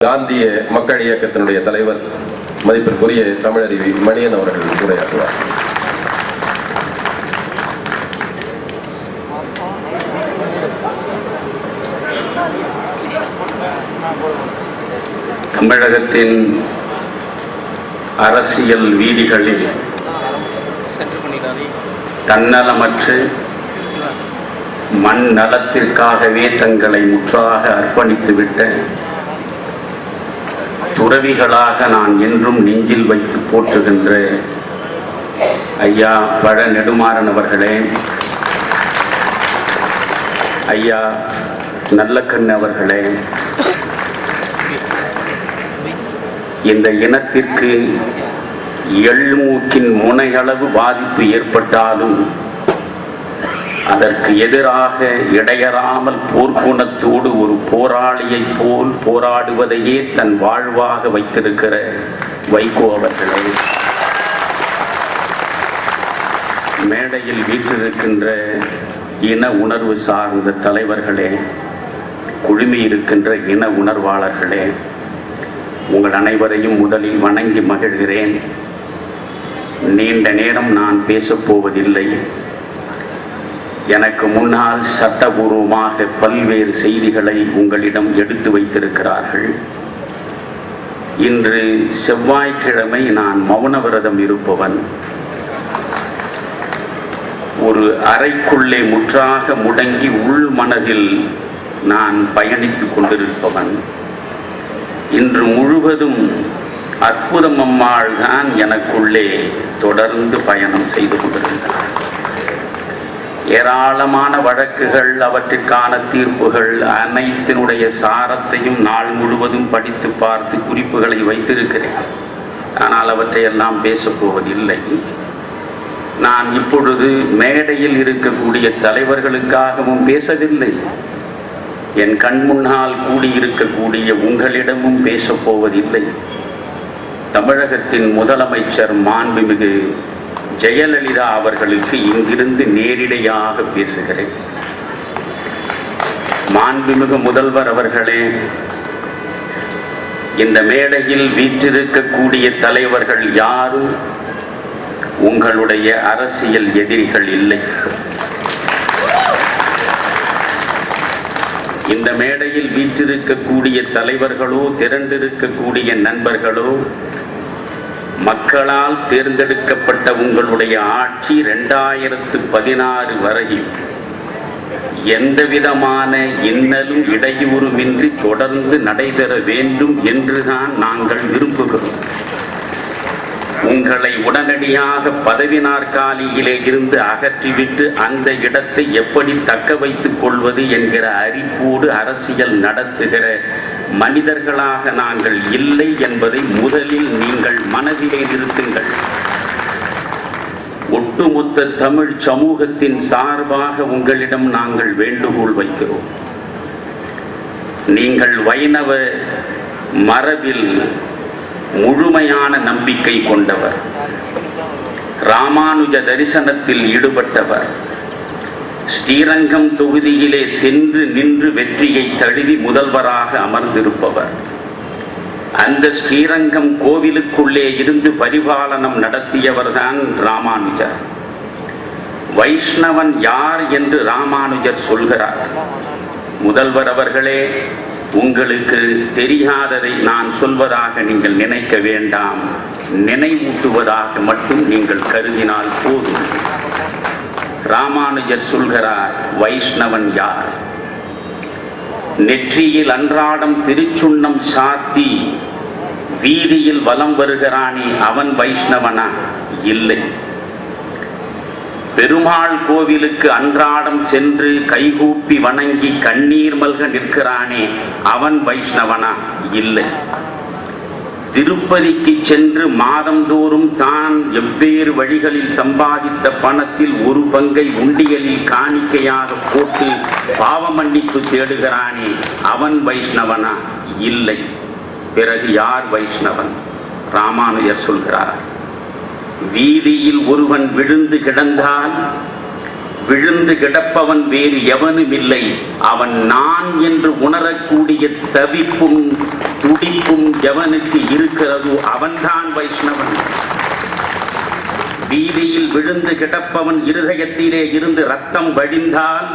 காந்திய மக்கள் இயக்கத்தினுடைய தலைவர் மதிப்பிற்குரிய தமிழறிவி மணியன் அவர்கள் உரையாற்றுவார். தமிழகத்தின் அரசியல் வீதிகளில் தன்னலமற்று மண் நலத்திற்காகவே தங்களை முற்றாக அர்ப்பணித்துவிட்ட துறவிகளாக நான் என்றும் நெஞ்சில் வைத்து போற்றுகின்ற ஐயா பழ நெடுமாறன் அவர்களே ஐயா நல்லக்கண் அவர்களே இந்த இனத்திற்கு எள்மூக்கின் முனையளவு பாதிப்பு ஏற்பட்டாலும் அதற்கு எதிராக இடையறாமல் போர்க்குணத்தோடு ஒரு போராளியைப் போல் போராடுவதையே தன் வாழ்வாக வைத்திருக்கிற வைகோ அவர்களே. மேடையில் வீற்றிருக்கின்ற இன உணர்வு சார்ந்த தலைவர்களே குழுமி இருக்கின்ற இன உணர்வாளர்களே உங்கள் அனைவரையும் முதலில் வணங்கி மகிழ்கிறேன். நீண்ட நேரம் நான் பேசப்போவதில்லை. எனக்கு முன்னால் சட்டபூர்வமாக பல்வேறு செய்திகளை உங்களிடம் எடுத்து வைத்திருக்கிறார்கள். இன்று செவ்வாய்க்கிழமை நான் மௌன விரதம் இருப்பவன். ஒரு அறைக்குள்ளே முற்றாக முடங்கி உள் மனதில் நான் பயணித்து கொண்டிருப்பவன். இன்று முழுவதும் அற்புதம் அம்மாள் தான் எனக்குள்ளே தொடர்ந்து பயணம் செய்து கொண்டிருக்கிறார். ஏராளமான வழக்குகள் அவற்றிற்கான தீர்ப்புகள் அனைத்தினுடைய சாரத்தையும் நாள் முழுவதும் படித்து பார்த்து குறிப்புகளை வைத்திருக்கிறேன். ஆனால் அவற்றையெல்லாம் பேசப்போவதில்லை நான் இப்பொழுது மேடையில் இருக்கக்கூடிய தலைவர்களுக்காகவும் பேசவில்லை. என் கண் முன்னால் கூடியிருக்கக்கூடிய உங்களிடமும் பேசப் போவதில்லை. தமிழகத்தின் முதலமைச்சர் மாண்புமிகு ஜெயலலிதா அவர்களுக்கு இங்கிருந்து நேரிடையாக பேசுகிறேன். மாண்புமிகு முதல்வர் அவர்களே இந்த மேடையில் வீற்றிருக்கக்கூடிய தலைவர்கள் யாரும் உங்களுடைய அரசியல் எதிரிகள் இல்லை. இந்த மேடையில் வீற்றிருக்கக்கூடிய தலைவர்களோ திரண்டிருக்கக்கூடிய நண்பர்களோ மக்களால் தேர்ந்தெடுக்கப்பட்ட உங்களுடைய ஆட்சி ரெண்டாயிரத்து பதினாறு வரையில் எந்தவிதமான இன்னலும் இடையூறுமின்றி தொடர்ந்து நடைபெற வேண்டும் என்றுதான் நாங்கள் விரும்புகிறோம். உங்களை உடனடியாக பதவி நாற்காலியிலே இருந்து அகற்றிவிட்டு அந்த இடத்தை எப்படி தக்க வைத்துக் கொள்வது என்கிற அறிப்போடு அரசியல் நடத்துகிற மனிதர்களாக நாங்கள் இல்லை என்பதை முதலில் நீங்கள் மனதிலே நிறுத்துங்கள். ஒட்டுமொத்த தமிழ் சமூகத்தின் சார்பாக உங்களிடம் நாங்கள் வேண்டுகோள் வைக்கிறோம். நீங்கள் வைணவ மரபில் முழுமையான நம்பிக்கை கொண்டவர். ராமானுஜ தரிசனத்தில் ஈடுபட்டவர். ஸ்ரீரங்கம் தொகுதியிலே சென்று நின்று வெற்றியை தழுவி முதல்வராக அமர்ந்திருப்பவர். அந்த ஸ்ரீரங்கம் கோவிலுக்குள்ளே இருந்து பரிபாலனம் நடத்தியவர்தான் ராமானுஜர். வைஷ்ணவன் யார் என்று ராமானுஜர் சொல்கிறார். முதல்வர் அவர்களே உங்களுக்கு தெரியாததை நான் சொல்வதாக நீங்கள் நினைக்க வேண்டாம். நினைவூட்டுவதாக மட்டும் நீங்கள் கருதினால் போதும். ராமானுஜர் சொல்கிறார் வைஷ்ணவன் யார்? நெற்றியில் அன்றாடம் திருச்சுண்ணம் சாத்தி வீதியில் வலம் வருகிறானே அவன் வைஷ்ணவனா? இல்லை. பெருமாள் கோவிலுக்கு அன்றாடம் சென்று கைகூப்பி வணங்கி கண்ணீர் மல்க நிற்கிறானே அவன் வைஷ்ணவனா? இல்லை. திருப்பதிக்கு சென்று மாதந்தோறும் தான் எவ்வேறு வழிகளில் சம்பாதித்த பணத்தில் ஒரு பங்கை உண்டியலில் காணிக்கையாக போட்டு பாவமன்னிப்பு தேடுகிறானே அவன் வைஷ்ணவனா? இல்லை. பிறகு யார் வைஷ்ணவன்? ராமானுஜர் சொல்கிறார். வீதியில் ஒருவன் விழுந்து கிடந்தால் விழுந்து கிடப்பவன் வேறு எவனும் இல்லை அவன் நான் என்று உணரக்கூடிய தவிப்பும் துடிப்பும் எவனுக்கு இருக்கிறதோ அவன்தான் வைஷ்ணவன். வீதியில் விழுந்து கிடப்பவன் இருதயத்திலே இருந்து ரத்தம் வழிந்தால்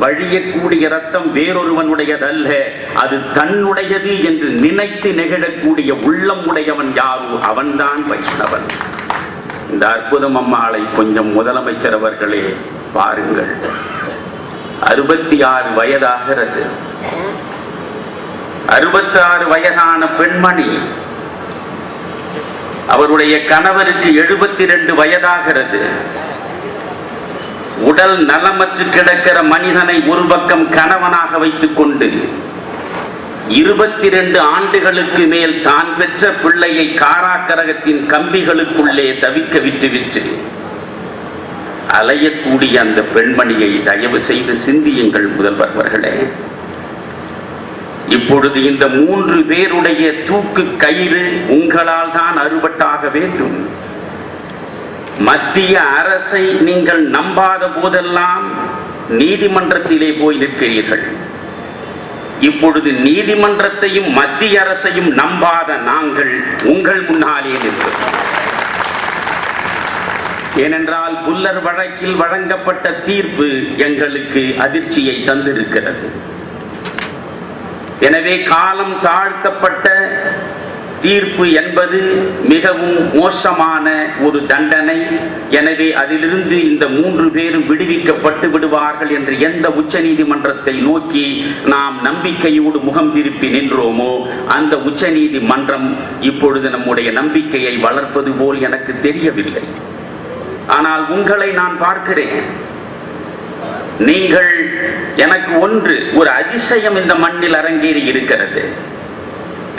வழியக்கூடிய ரத்தம் வேறொருவனுடையதல்ல. அது தன்னுடையது என்று நினைத்து நெகிழக்கூடிய உள்ளம் உடையவன் யாரோ அவன்தான் வைஷ்ணவன். இந்த அற்புதம் அம்மாளை கொஞ்சம் முதலமைச்சர் அவர்களே பாருங்கள். அறுபத்தி ஆறு வயதாகிறது. அறுபத்தாறு வயதான பெண்மணி அவருடைய கணவருக்கு எழுபத்தி ரெண்டு வயதாகிறது. உடல் நலமற்று கிடக்கிற மனிதனை ஒரு பக்கம் கணவனாக வைத்துக் கொண்டு இருபத்தி ரெண்டு ஆண்டுகளுக்கு மேல் தான் பெற்ற பிள்ளையை காராக்கரகத்தின் கம்பிகளுக்குள்ளே தவிக்க விட்டுவிட்டு அலையக்கூடிய அந்த பெண்மணியை தயவு செய்து சிந்தியுங்கள் முதல்வர் அவர்களே. இப்பொழுது இந்த மூன்று பேருடைய தூக்கு கயிறு உங்களால் தான் அறுபட்டாக வேண்டும். மத்திய அரசை நீங்கள் நம்பாத போதெல்லாம் நீதிமன்றத்திலே போய் நிற்கிறீர்கள். இப்பொழுது நீதிமன்றத்தையும் மத்திய அரசையும் நம்பாத நாங்கள் உங்கள் முன்னாலே நிற்கிறோம் ஏனென்றால் புல்லர் வழக்கில் வழங்கப்பட்ட தீர்ப்பு எங்களுக்கு அதிர்ச்சியை தந்திருக்கிறது. எனவே காலம் தாழ்த்தப்பட்ட தீர்ப்பு என்பது மிகவும் மோசமான ஒரு தண்டனை. எனவே அதிலிருந்து இந்த மூன்று பேரும் விடுவிக்கப்பட்டு விடுவார்கள் என்று எந்த உச்சநீதிமன்றத்தை நோக்கி நாம் நம்பிக்கையோடு முகம் திருப்பி நின்றோமோ அந்த உச்சநீதிமன்றம் இப்பொழுது நம்முடைய நம்பிக்கையை வளர்ப்பது போல் எனக்கு தெரியவில்லை. ஆனால் உங்களை நான் பார்க்கிறேன். நீங்கள் எனக்கு ஒன்று ஒரு அதிசயம் இந்த மண்ணில் அரங்கேறி இருக்கிறது.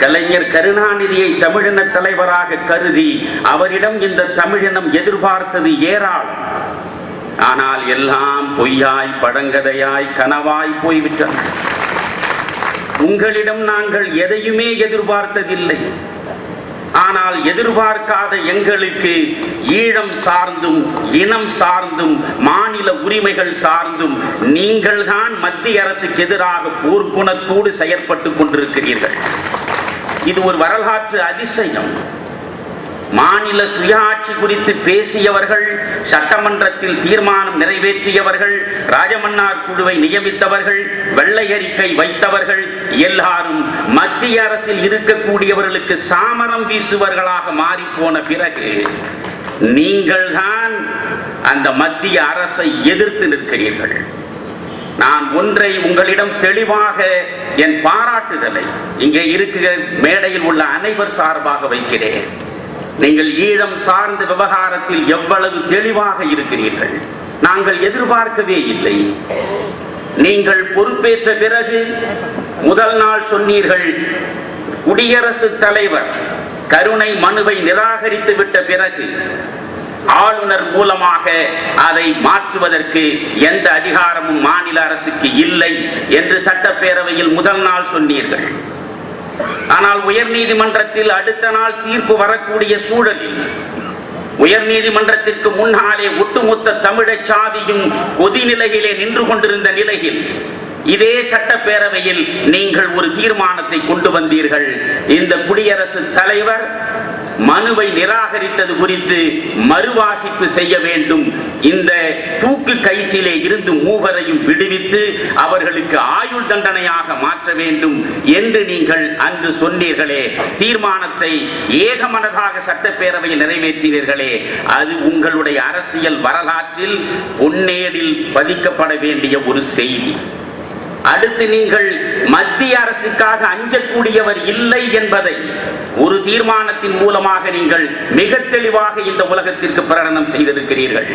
கலைஞர் கருணாநிதியை தமிழின தலைவராக கருதி அவரிடம் இந்த தமிழினம் எதிர்பார்த்தது ஏராளம். ஆனால் எல்லாம் பொய்யாய் படங்கதையாய் கனவாய் போய்விட்டன உங்களிடம் நாங்கள் எதையுமே எதிர்பார்த்ததில்லை. ஆனால் எதிர்பார்க்காத எங்களுக்கு ஈழம் சார்ந்தும் இனம் சார்ந்தும் மாநில உரிமைகள் சார்ந்தும் நீங்கள்தான் மத்திய அரசுக்கு எதிராக போர்க்குணத்தோடு செயற்பட்டு கொண்டிருக்கிறீர்கள். இது ஒரு வரலாற்று அதிசயம். மாநில சுயாட்சி குறித்து பேசியவர்கள் சட்டமன்றத்தில் தீர்மானம் நிறைவேற்றியவர்கள் ராஜமன்னார் குழுவை நியமித்தவர்கள் வெள்ளை அறிக்கை வைத்தவர்கள் எல்லாரும் மத்திய அரசில் இருக்கக்கூடியவர்களுக்கு சாமரம் வீசுவர்களாக மாறி போன பிறகு நீங்கள்தான் அந்த மத்திய அரசை எதிர்த்து நிற்கிறீர்கள். நான் ஒன்றை உங்களிடம் தெளிவாக என் பாராட்டுதலை இங்கே இருக்கிற மேடையில் உள்ள அனைவர் சார்பாக வைக்கிறேன். நீங்கள் ஈழம் சார்ந்த விவகாரத்தில் எவ்வளவு தெளிவாக இருக்கிறீர்கள் நாங்கள் எதிர்பார்க்கவே இல்லை. நீங்கள் பொறுப்பேற்ற பிறகு முதல் நாள் சொன்னீர்கள் குடியரசுத் தலைவர் கருணை மனுவை நிராகரித்து விட்ட பிறகு ஆளுநர் மூலமாக அதை மாற்றுவதற்கு எந்த அதிகாரமும் மாநில அரசுக்கு இல்லை என்று சட்டப்பேரவையில் முதல் நாள் சொன்னீர்கள். ஆனால் உயர் நீதிமன்றத்தில் அடுத்த நாள் தீர்ப்பு வரக்கூடிய சூழலில் உயர்நீதிமன்றத்திற்கு முன்னாலே ஒட்டுமொத்த தமிழச் சாதியும் கொதிநிலையிலே நின்று கொண்டிருந்த நிலையில் இதே சட்டப்பேரவையில் நீங்கள் ஒரு தீர்மானத்தை கொண்டு வந்தீர்கள். இந்த குடியரசு தலைவர் மனுவை நிராகரித்தது குறித்து மறுவாசிப்பு செய்ய வேண்டும். இந்த தூக்கு கயிற்றிலே இருந்து மூவரையும் விடுவித்து அவர்களுக்கு ஆயுள் தண்டனையாக மாற்ற வேண்டும் என்று நீங்கள் அன்று சொன்னீர்களே. தீர்மானத்தை ஏகமனதாக சட்டப்பேரவையில் நிறைவேற்றினீர்களே. அது உங்களுடைய அரசியல் வரலாற்றில் பொன்னேடில் பதிக்கப்பட வேண்டிய ஒரு செய்தி. அடுத்து நீங்கள் மத்திய அரசுக்காக அஞ்சக்கூடியவர் இல்லை என்பதை ஒரு தீர்மானத்தின் மூலமாக நீங்கள் மிக தெளிவாக இந்த உலகத்திற்கு பிரகடனம் செய்திருக்கிறீர்கள்.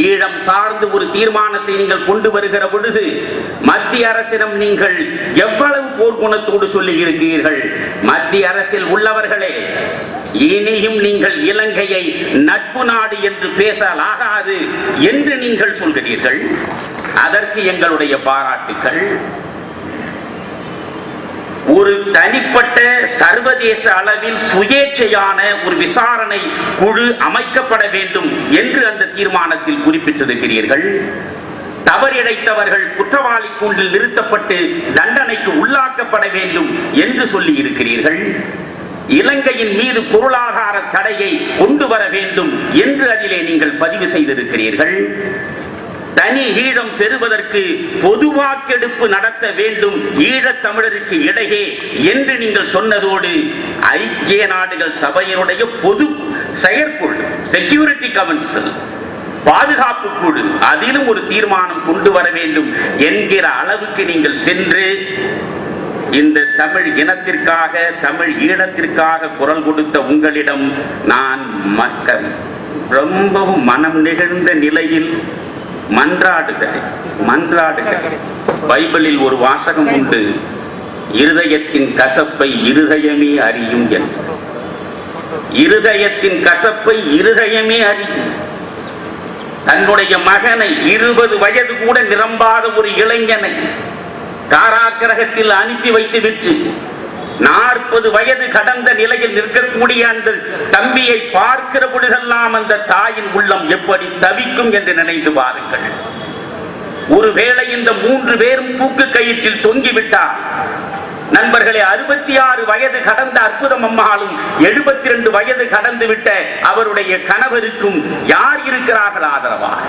ஈழம் சார்ந்து ஒரு தீர்மானத்தை நீங்கள் கொண்டு வருகிற பொழுது மத்திய அரசிடம் நீங்கள் எவ்வளவு போர்க்குணத்தோடு சொல்லி இருக்கிறீர்கள் மத்திய அரசில் உள்ளவர்களே இனியும் நீங்கள் இலங்கையை நட்பு நாடு என்று பேசலாகாது என்று நீங்கள் சொல்கிறீர்கள். அதற்கு எங்களுடைய பாராட்டுக்கள். ஒரு தனிப்பட்ட சர்வதேச அளவில் சுயேட்சையான ஒரு விசாரணை குழு அமைக்கப்பட வேண்டும் என்று அந்த தீர்மானத்தில் குறிப்பிட்டிருக்கிறீர்கள். தவறிழைத்தவர்கள் குற்றவாளி கூண்டில் நிறுத்தப்பட்டு தண்டனைக்கு உள்ளாக்கப்பட வேண்டும் என்று சொல்லி இருக்கிறீர்கள் இலங்கையின் மீது பொருளாதார தடையை கொண்டு வர வேண்டும் என்று அதிலே நீங்கள் பதிவு செய்திருக்கிறீர்கள். தனி ஈழம் பெறுவதற்கு பொது வாக்கெடுப்பு நடத்த வேண்டும் ஈழத் தமிழருக்கு இடையே என்று நீங்கள் சொன்னதோடு ஐக்கிய நாடுகள் சபையினுடைய பொது செயற்குழு செக்யூரிட்டி கவுன்சில் பாதுகாப்பு குழு அதிலும் ஒரு தீர்மானம் கொண்டு வர வேண்டும் என்கிற அளவுக்கு நீங்கள் சென்று இந்த தமிழ் இனத்திற்காக தமிழ் ஈழத்திற்காக குரல் கொடுத்த உங்களிடம் நான் மக்கள் ரொம்பவும் மனம் நிகழ்ந்த நிலையில் மன்றாடுகிறேன் மன்றாடுகள் பைபிளில் ஒரு வாசகம் உண்டு. இருதயத்தின் கசப்பை இருதயமே அறியும் என்று இருதயத்தின் கசப்பை இருதயமே அறியும். தன்னுடைய மகனை இருபது வயது கூட நிரம்பாத ஒரு இளைஞனை காராக்கிரகத்தில் அனுப்பி வைத்து விட்டு நாற்பது வயது கடந்த நிலையில் நிற்கக்கூடிய அந்த தம்பியை பார்க்கிற பொழுதெல்லாம் அந்த தாயின் உள்ளம் எப்படி தவிக்கும் என்று நினைந்து பாருங்கள். ஒருவேளை இந்த மூன்று பேரும் தூக்கு கயிற்றில் தொங்கிவிட்டார் நண்பர்களே அறுபத்தி ஆறு வயது கடந்த அற்புதம் அம்மாளும் எழுபத்தி ரெண்டு வயது கடந்து விட்ட அவருடைய கணவருக்கும் யார் இருக்கிறார்கள் ஆதரவாக?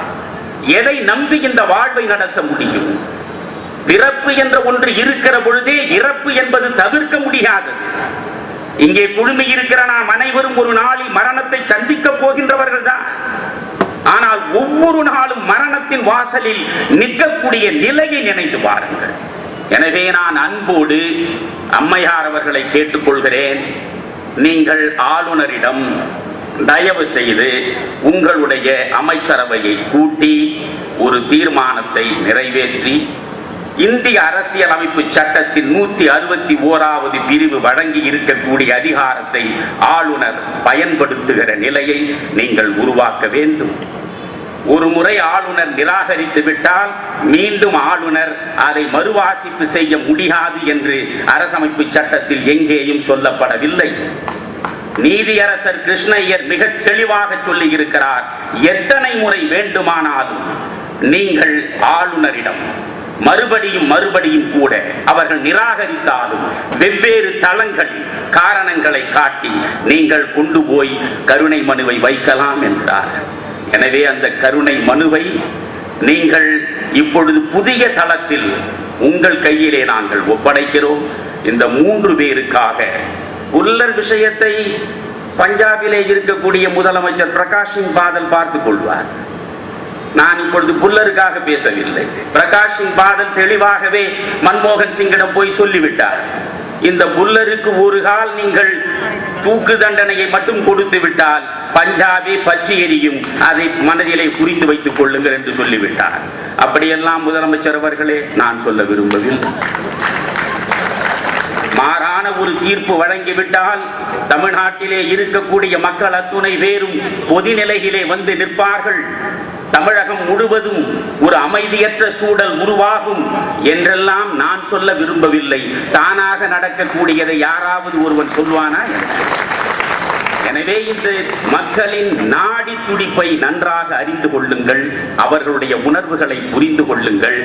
எதை நம்பி இந்த வாழ்வை நடத்த முடியும்? பிறப்பு என்ற ஒன்று இருக்கிற பொழுதே இறப்பு என்பது தவிர்க்க முடியாதது. இங்கே குழுமி இருக்கிற நாம் அனைவரும் ஒரு நாளில் மரணத்தை சந்திக்க போகின்றவர்கள் தான் ஆனால் ஒவ்வொரு நாளும் மரணத்தின் வாசலில் நிற்கக்கூடிய நிலையை நினைந்து பாருங்கள். எனவே நான் அன்போடு அம்மையார் அவர்களை கேட்டுக்கொள்கிறேன். நீங்கள் ஆளுநரிடம் தயவு செய்து உங்களுடைய அமைச்சரவையை கூட்டி ஒரு தீர்மானத்தை நிறைவேற்றி இந்திய அரசியலமைப்பு சட்டத்தின் நூத்தி அறுபத்தி ஓராவது பிரிவு வழங்கி இருக்கக்கூடிய அதிகாரத்தை ஆளுநர் பயன்படுத்துகிற நிலையை நீங்கள் உருவாக்க வேண்டும். ஒரு முறை ஆளுநர் நிராகரித்து விட்டால் மீண்டும் ஆளுநர் அதை மறுவாசிப்பு செய்ய முடியாது என்று அரசமைப்பு சட்டத்தில் எங்கேயும் சொல்லப்படவில்லை. நீதியரசர் கிருஷ்ணய்யர் மிக தெளிவாக சொல்லி இருக்கிறார் எத்தனை முறை வேண்டுமானாலும் நீங்கள் ஆளுநரிடம் மறுபடியும் மறுபடியும் கூட அவர்கள் நிராகரித்தாலும் வெவ்வேறு தளங்கள் காரணங்களை காட்டி நீங்கள் கொண்டு போய் கருணை மனுவை வைக்கலாம் என்றார். எனவே அந்த கருணை மனுவை நீங்கள் இப்பொழுது புதிய தளத்தில் உங்கள் கையிலே நாங்கள் ஒப்படைக்கிறோம். இந்த மூன்று பேருக்காக உள்ளர் விஷயத்தை பஞ்சாபிலே இருக்கக்கூடிய முதலமைச்சர் பிரகாஷ் சிங் பாதல் பார்த்துக் கொள்வார். நான் இப்பொழுது புல்லருக்காக பேசவில்லை. பிரகாஷ் சிங் பாதல் தெளிவாகவே மன்மோகன் சிங்கிடம் போய் சொல்லிவிட்டார். இந்த புல்லருக்கு ஒரு கால் நீங்கள் தூக்கு தண்டனையை மட்டும் கொடுத்து விட்டால் பஞ்சாபே பற்றி எரியும். அதை மனதிலே குறித்து வைத்துக் கொள்ளுங்கள் என்று சொல்லிவிட்டார். அப்படியெல்லாம் முதலமைச்சர் அவர்களே நான் சொல்ல விரும்பவில்லை. மாறான ஒரு தீர்ப்பு வழங்கிவிட்டால் தமிழ்நாட்டிலே இருக்கக்கூடிய மக்கள் அத்துணை பேரும் பொதுநிலையிலே வந்து நிற்பார்கள். தமிழகம் முழுவதும் ஒரு அமைதியற்ற சூழல் உருவாகும் என்றெல்லாம் நான் சொல்ல விரும்பவில்லை. தானாக நடக்கக்கூடியதை யாராவது ஒருவன் சொல்வானா? எனவே இன்று மக்களின் நாடி துடிப்பை நன்றாக அறிந்து கொள்ளுங்கள் அவர்களுடைய உணர்வுகளை புரிந்து கொள்ளுங்கள்.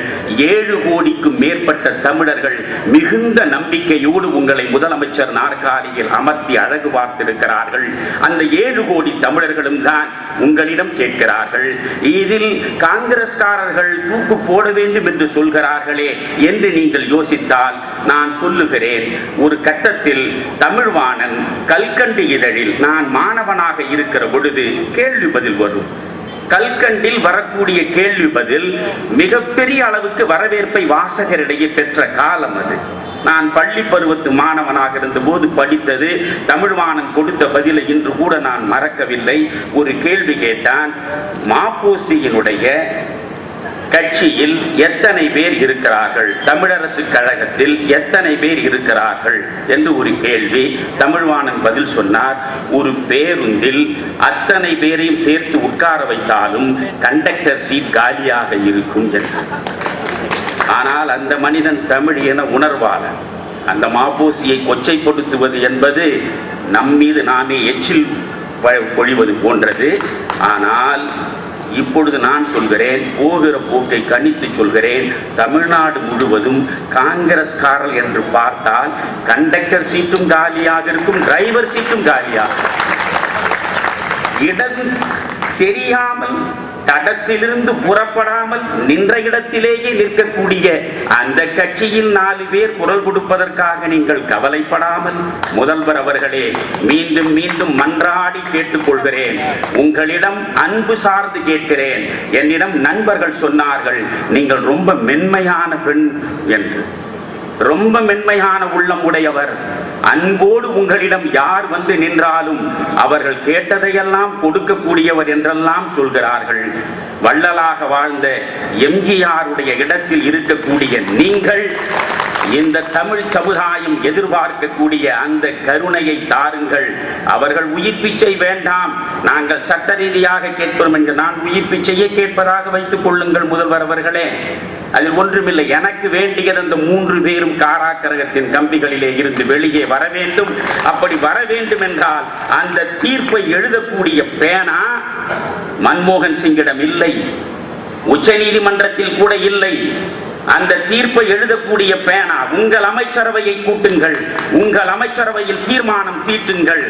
ஏழு கோடிக்கும் மேற்பட்ட தமிழர்கள் மிகுந்த நம்பிக்கையோடு உங்களை முதலமைச்சர் நாற்காலியில் அமர்த்தி அழகு பார்த்திருக்கிறார்கள். அந்த ஏழு கோடி தமிழர்களும் தான் உங்களிடம் கேட்கிறார்கள். இதில் காங்கிரஸ்காரர்கள் தூக்கு போட வேண்டும் என்று சொல்கிறார்களே என்று நீங்கள் யோசித்தால் நான் சொல்லுகிறேன். ஒரு கட்டத்தில் தமிழ்வாணன் கல்கண்டு இதழில் நான் மாணவனாக இருக்கிற பொழுது கேள்வி பதில் வரும். கல்கண்டில் வரக்கூடிய கேள்வி பதில் மிகப்பெரிய அளவுக்கு வரவேற்பை வாசகரிடையே பெற்ற காலம் அது. நான் பள்ளி பருவத்து மாணவனாக இருந்தபோது படித்தது தமிழ்வாணன் கொடுத்த பதிலை இன்று கூட நான் மறக்கவில்லை. ஒரு கேள்வி கேட்டான் மாப்போசியினுடைய கட்சியில் எத்தனை பேர் இருக்கிறார்கள்? தமிழரசு கழகத்தில் எத்தனை பேர் இருக்கிறார்கள்? என்று ஒரு கேள்வி. தமிழ்வாணன் பதில் சொன்னார் ஒரு பேருந்தில் அத்தனை பேரையும் சேர்த்து உட்கார வைத்தாலும் கண்டக்டர் சீட் காலியாக இருக்கும் என்றார் ஆனால் அந்த மனிதன் தமிழ் என உணர்வாளர் அந்த மாப்போசியை கொச்சைப்படுத்துவது என்பது நம்மீது நாமே எச்சில் பொழிவது போன்றது. ஆனால் இப்பொழுது நான் சொல்கிறேன் போகிற போக்கை கணித்து சொல்கிறேன். தமிழ்நாடு முழுவதும் காங்கிரஸ்காரர் என்று பார்த்தால் கண்டக்டர் சீட்டும் காலியாக இருக்கும் டிரைவர் சீட்டும் காலியாக இடம் தெரியாமல் தடத்திலிருந்து புறப்படாமல் நின்ற இடத்திலேயே நிற்கக்கூடிய அந்த கட்சியில் நாலு பேர் குரல் கொடுப்பதற்காக நீங்கள் கவலைப்படாமல் முதல்வர் அவர்களே மீண்டும் மீண்டும் மன்றாடி கேட்டுக்கொள்கிறேன். உங்களிடம் அன்பு சார்ந்து கேட்கிறேன். என்னிடம் நண்பர்கள் சொன்னார்கள் நீங்கள் ரொம்ப மென்மையான பெண் என்று. ரொம்ப மென்மையான உள்ளம் உடையவர். அன்போடு உங்களிடம் யார் வந்து நின்றாலும் அவர்கள் கேட்டதையெல்லாம் கொடுக்கக்கூடியவர் என்றெல்லாம் சொல்கிறார்கள். வள்ளலாக வாழ்ந்த எம்ஜிஆருடைய இடத்தில் இருக்கக்கூடிய நீங்கள் இந்த தமிழ் சமுதாயம் எதிர்பார்க்கக்கூடிய அந்த கருணையை தாருங்கள். அவர்கள் உயிர்ப்பிச்சை வேண்டாம். நாங்கள் சட்ட ரீதியாக கேட்கிறோம் என்று நான் உயிர்ப்பிச்சையே கேட்பதாக வைத்துக் கொள்ளுங்கள் முதல்வர் அவர்களே. அதில் ஒன்றுமில்லை. எனக்கு வேண்டியது அந்த மூன்று பேரும் காராக்கரகத்தின் கம்பிகளிலே இருந்து வெளியே வர வேண்டும். அப்படி வர வேண்டும் என்றால் அந்த தீர்ப்பை எழுதக்கூடிய பேனா மன்மோகன் சிங்கிடம் இல்லை. உச்ச நீதிமன்றத்தில் கூட இல்லை. அந்த தீர்ப்பை எழுதக்கூடிய பேனா உங்கள் அமைச்சரவையை கூட்டுங்கள் உங்கள் அமைச்சரவையில் தீர்மானம் தீட்டுங்கள்.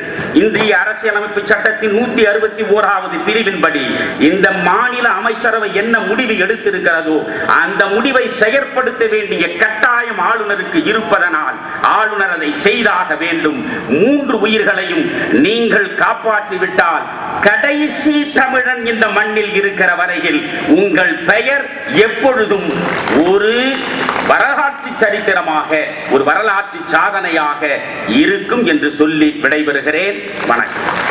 இந்திய அரசியலமைப்பு சட்டத்தின் நூத்தி அறுபத்தி ஓராவது பிரிவின்படி இந்த மாநில அமைச்சரவை என்ன முடிவு எடுத்திருக்கிறதோ அந்த முடிவை செயற்படுத்த வேண்டிய கட்டாயம் ஆளுநருக்கு இருப்பதனால் ஆளுநர் அதை செய்தாக வேண்டும். மூன்று உயிர்களையும் நீங்கள் காப்பாற்றிவிட்டால் கடைசி தமிழன் இந்த மண்ணில் இருக்கிற வரையில் உங்கள் பெயர் எப்பொழுதும் ஒரு ஒரு வரலாற்று சரித்திரமாக ஒரு வரலாற்று சாதனையாக இருக்கும் என்று சொல்லி விடைபெறுகிறேன். வணக்கம்.